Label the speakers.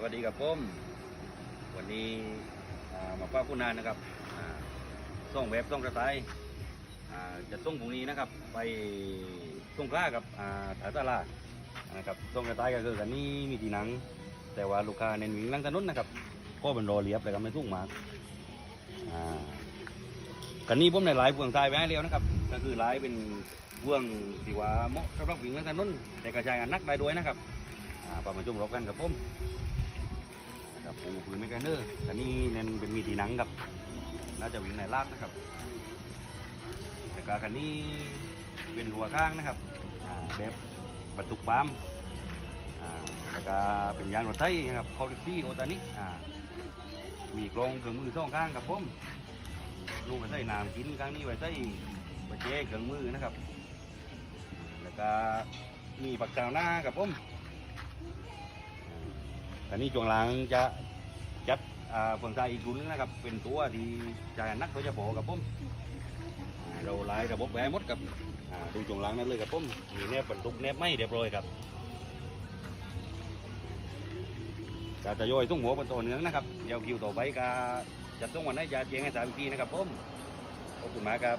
Speaker 1: สวัสดีครับผมวันนี้มาป้าคุณนานนะครับส่งแบบส่งกระต่ายจะส่งพรุ่งนี้นะครับ ไปส่งกล้ากับอ่าถาตลาดนะครับส่งกระต่ายก็คือกันนี้มีทีหนัง แต่ว่าลูกค้าเน้นวิ่งลังถนนนะครับก็เป็นรอเลียบเลยครับไม่ทุ่งมากกันนี้ผมในไลฟ์เฟืองทรายไว้ให้เรียวนะครับ ก็คือไลฟ์เป็นเฟืองที่ว่าเหมาะสำหรับวิ่งลังถนนแต่กระจายงานนักได้ด้วยนะครับประมาณจุ่มรบกันกับผม นะครับปูปืนไม่กันเนอร์แต่นี่เน้นเป็นมีดีหนังครับ น่าจะวิ่งในลากนะครับ แต่การคันนี้เป็นหัวข้างนะครับแบบบรรทุกปั๊มแล้วก็เป็นยางรถไถนะครับคอร์ซี่โอตานิมีกลองเครื่องมือสองข้างครับผมลูกไว้ใส่น้ำกินข้างนี้ไว้ใส่ไว้เจ๊เครื่องมือนะครับ แล้วก็มีปักกาวหน้าครับผมอันนี้ช่วงหลังจะ จัดอ่าเฟืองใจอีกรุ่นนะครับ เป็นตัวที่จ่ายนักโดยเฉพาะกับผมเราไล่ระบบแหวนหมดกับดูช่วงหลังนั้นเลยกับผมมีแนบบรรทุกแนบไม่เรียบร้อยครับจะจะย่อยตุ้งหัวบนตัวเนื้องนะครับเดี๋ยวคิวต่อไปก็จะต้องวันนี้จะเจียงให้สามทีนะครับผมขอบคุณมากครับ